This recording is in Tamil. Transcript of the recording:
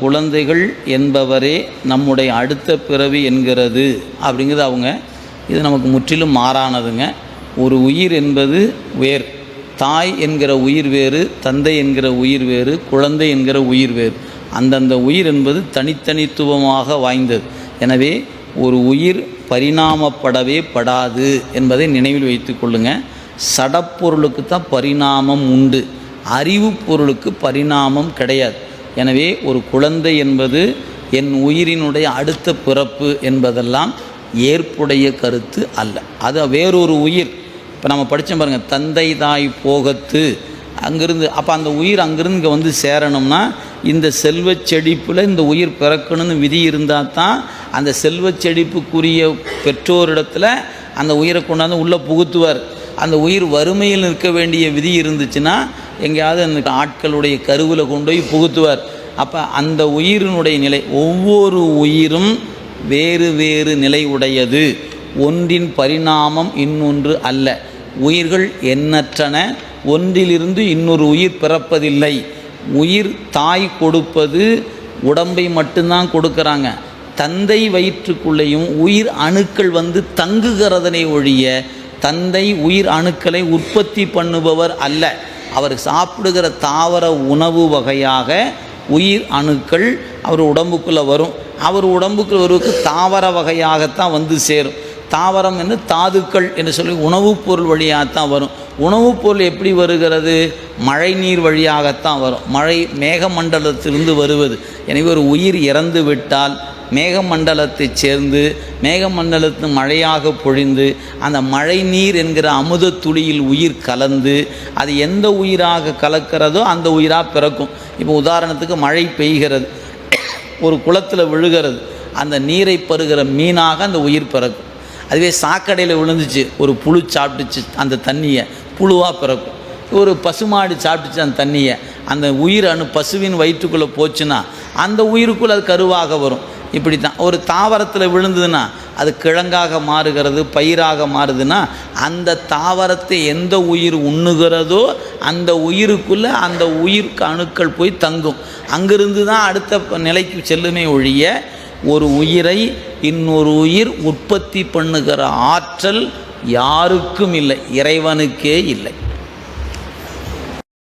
குழந்தைகள் என்பவரே நம்முடைய அடுத்த பிறவி என்கிறது அப்படிங்கிறது அவங்க இது நமக்கு முற்றிலும் மாறானதுங்க. ஒரு உயிர் என்பது வேர். தாய் என்கிற உயிர் வேறு தந்தை என்கிற உயிர் வேறு குழந்தை என்கிற உயிர் வேறு. அந்தந்த உயிர் என்பது தனித்தனித்துவமாக வாய்ந்தது. எனவே ஒரு உயிர் பரிணாமப்படவே படாது என்பதை நினைவில் வைத்து கொள்ளுங்கள் சடப்பொருளுக்கு தான் பரிணாமம் உண்டு. அறிவு பொருளுக்கு பரிணாமம் கிடையாது. எனவே ஒரு குழந்தை என்பது என் உயிரினுடைய அடுத்த பிறப்பு என்பதெல்லாம் ஏற்புடைய கருத்து அல்ல. அது வேறொரு உயிர். இப்போ நம்ம படித்தோம் பாருங்கள் தந்தை தாய் போகத்து. அங்கிருந்து அப்போ அந்த உயிர் அங்கிருந்து இங்கே வந்து சேரணும்னா இந்த செல்வச் செழிப்பில் இந்த உயிர் பிறக்கணும்னு விதி இருந்தால் தான் அந்த செல்வச் செழிப்புக்குரிய பெற்றோரிடத்தில் அந்த உயிரை கொண்டாந்து உள்ளே புகுத்துவார். அந்த உயிர் வறுமையில் நிற்க வேண்டிய விதி இருந்துச்சுன்னா எங்கேயாவது அந்த ஆட்களுடைய கருவில் கொண்டு போய் புகுத்துவார். அப்போ அந்த உயிரினுடைய நிலை ஒவ்வொரு உயிரும் வேறு வேறு நிலை உடையது. ஒன்றின் பரிணாமம் இன்னொன்று அல்ல. உயிர்கள் எண்ணற்றன ஒன்றிலிருந்து இன்னொரு உயிர் பிறப்பதில்லை. உயிர் தாய் கொடுப்பது உடம்பை மட்டும்தான் கொடுக்குறாங்க. தந்தை வயிற்றுக்குள்ளேயும் உயிர் அணுக்கள் வந்து தங்குகிறதனை ஒழிய தந்தை உயிர் அணுக்களை உற்பத்தி பண்ணுபவர் அல்ல. அவர் சாப்பிடுகிற தாவர உணவு வகையாக உயிர் அணுக்கள் அவர் உடம்புக்குள்ளே வரும். அவர் உடம்புக்குள்ள வருவதற்கு தாவர வகையாகத்தான் வந்து சேரும். தாவரம் என்று தாதுக்கள் என்று சொல்லி உணவுப் பொருள் வழியாகத்தான் வரும். உணவுப் பொருள் எப்படி வருகிறது? மழை நீர் வழியாகத்தான் வரும். மழை மேகமண்டலத்திலிருந்து வருவது. எனவே ஒரு உயிர் இறந்து விட்டால் மேகமண்டலத்தை சேர்ந்து மேகமண்டலத்து மழையாக பொழிந்து அந்த மழை நீர் என்கிற அமுத துளியில் உயிர் கலந்து அது எந்த உயிராக கலக்கிறதோ அந்த உயிராக பிறக்கும். இப்போ உதாரணத்துக்கு மழை பெய்கிறது ஒரு குளத்தில் விழுகிறது அந்த நீரை பருகிற மீனாக அந்த உயிர் பிறக்கும். அதுவே சாக்கடையில் விழுந்துச்சு ஒரு புழு சாப்பிட்டுச்சு அந்த தண்ணியை புழுவாக பிறக்கும். ஒரு பசுமாடு சாப்பிட்டுச்சு அந்த தண்ணியை அந்த உயிர் அணு பசுவின் வயிற்றுக்குள்ளே போச்சுன்னா அந்த உயிருக்குள்ளே அது கருவாக வரும். இப்படி தான் ஒரு தாவரத்தில் விழுந்ததுன்னா அது கிழங்காக மாறுகிறது பயிராக மாறுதுன்னா அந்த தாவரத்தை எந்த உயிர் உண்ணுகிறதோ அந்த உயிருக்குள்ளே அந்த உயிருக்கு அணுக்கள் போய் தங்கும். அங்கிருந்து தான் அடுத்த நிலைக்கு செல்லுமே ஒழிய ஒரு உயிரை இன்னொரு உயிர் உற்பத்தி பண்ணுகிற ஆற்றல் யாருக்கும் இல்லை இறைவனுக்கே இல்லை.